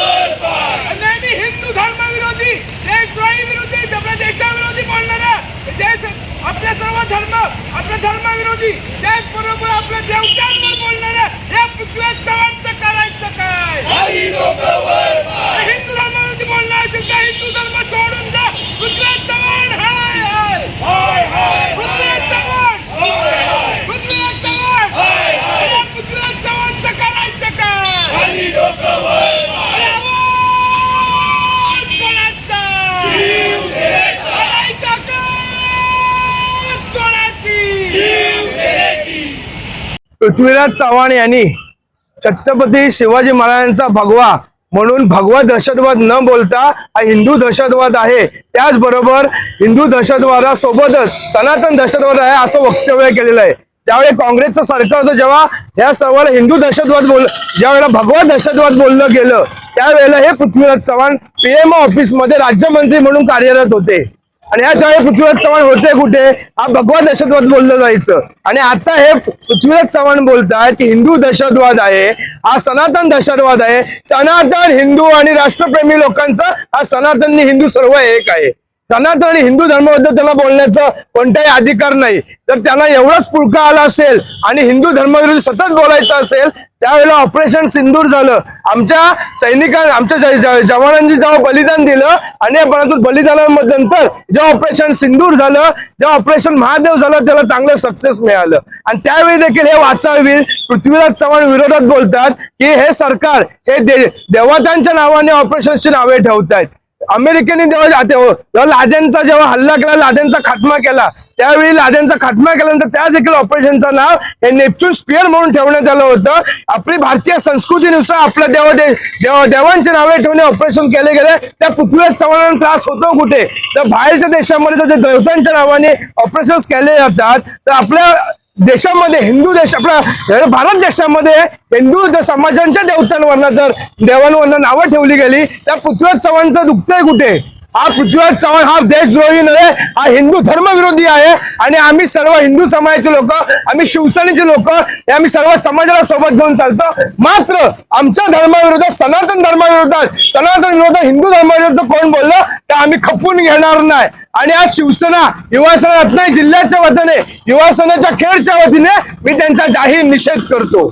त्यांनी हिंदू धर्मविरोधी देशद्रोही विरोधी आपल्या देशाविरोधी बोलणारा देश आपल्या सर्व धर्म आपल्या धर्मविरोधी त्याचबरोबर आपल्या देवतांवर बोलणारा या पृथ्वीवर चव्हाणचं करायचं काय? हिंदू धर्मविरोधी बोलणार असेल तर हिंदू धर्म सोडून जा. पृथ्वीवर पृथ्वीराज चव्हाण यांनी छत्रपती शिवाजी महाराजांचा भगवा म्हणून भगवा दहशतवाद न बोलता हा हिंदू दहशतवाद आहे. त्याचबरोबर हिंदू दहशतवादासोबतच सनातन दहशतवाद आहे असं वक्तव्य केलेलं आहे. त्यावेळी काँग्रेसचं सरकार होतं जेव्हा या सर्वाला हिंदू दहशतवाद बोल ज्यावेळेला भगवा दहशतवाद बोललं गेलं त्यावेळेला हे पृथ्वीराज चव्हाण पीएमओ ऑफिसमध्ये राज्यमंत्री म्हणून कार्यरत होते. आणि या त्यावेळी पृथ्वीराज चव्हाण होते कुठे? हा भगवा दहशतवाद बोललं जायचं. आणि आता हे पृथ्वीराज चव्हाण बोलतात की हिंदू दहशतवाद आहे हा सनातन दहशतवाद आहे. सनातन हिंदू आणि राष्ट्रप्रेमी लोकांचा हा सनातन हिंदू सर्व एक आहे. सनातन आणि हिंदू धर्माबद्दल त्याला बोलण्याचा कोणताही अधिकार नाही. तर त्यांना एवढाच पुळका आला असेल आणि हिंदू धर्माविरुद्ध सतत बोलायचं असेल त्यावेळेला ऑपरेशन सिंदूर झालं. आमच्या सैनिकां आमच्या जवानांनी जेव्हा बलिदान दिलं आणि परंतु बलिदानानंतर जेव्हा ऑपरेशन सिंदूर झालं जेव्हा ऑपरेशन महादेव झालं त्याला चांगलं सक्सेस मिळालं. आणि त्यावेळी देखील हे वाचावीर पृथ्वीराज चव्हाण विरोधात बोलतात की हे सरकार हे दे- देवतांच्या नावाने ऑपरेशनची नावे ठेवतायत. अमेरिकेने जेव्हा जेव्हा लादेनचा जेव्हा हल्ला केला लादेनचा खात्मा केला त्यावेळी लाद्यांचा खात्मा केल्यानंतर त्या देखील ऑपरेशनचं नाव हे नेपच्यून स्पिअर म्हणून ठेवण्यात आलं होतं. आपली भारतीय संस्कृतीनुसार आपल्या देव देवांची नावे ठेवणे ऑपरेशन केले गेले. त्या पृथ्वीराज चव्हाणांना त्रास होतो कुठे? तर बाहेरच्या देशामध्ये जर देवतांच्या नावाने ऑपरेशन केले जातात. तर आपल्या देशामध्ये हिंदू देश आपल्या भारत देशामध्ये हिंदू समाजांच्या देवतांवरनं जर देवांवरनं नावं ठेवली गेली त्या पृथ्वीराज चव्हाणचं दुखतंय कुठे? हा पृथ्वीराज चव्हाण हा देशद्रोही नव्हे हा हिंदू धर्मविरोधी आहे आणि आम्ही सर्व हिंदू समाजाचे लोक आम्ही शिवसेनेचे लोक हे आम्ही सर्व समाजाला सोबत घेऊन चालतो. मात्र आमच्या धर्माविरोधात सनातन धर्माविरोधात सनातन विरोधात हिंदू धर्माविरोधात कोण बोललं तर आम्ही खपून घेणार नाही. आणि आज शिवसेना युवासेना रत्नागिरी जिल्ह्याच्या वतीने युवासेनेच्या खेळच्या वतीने मी त्यांचा जाहीर निषेध करतो.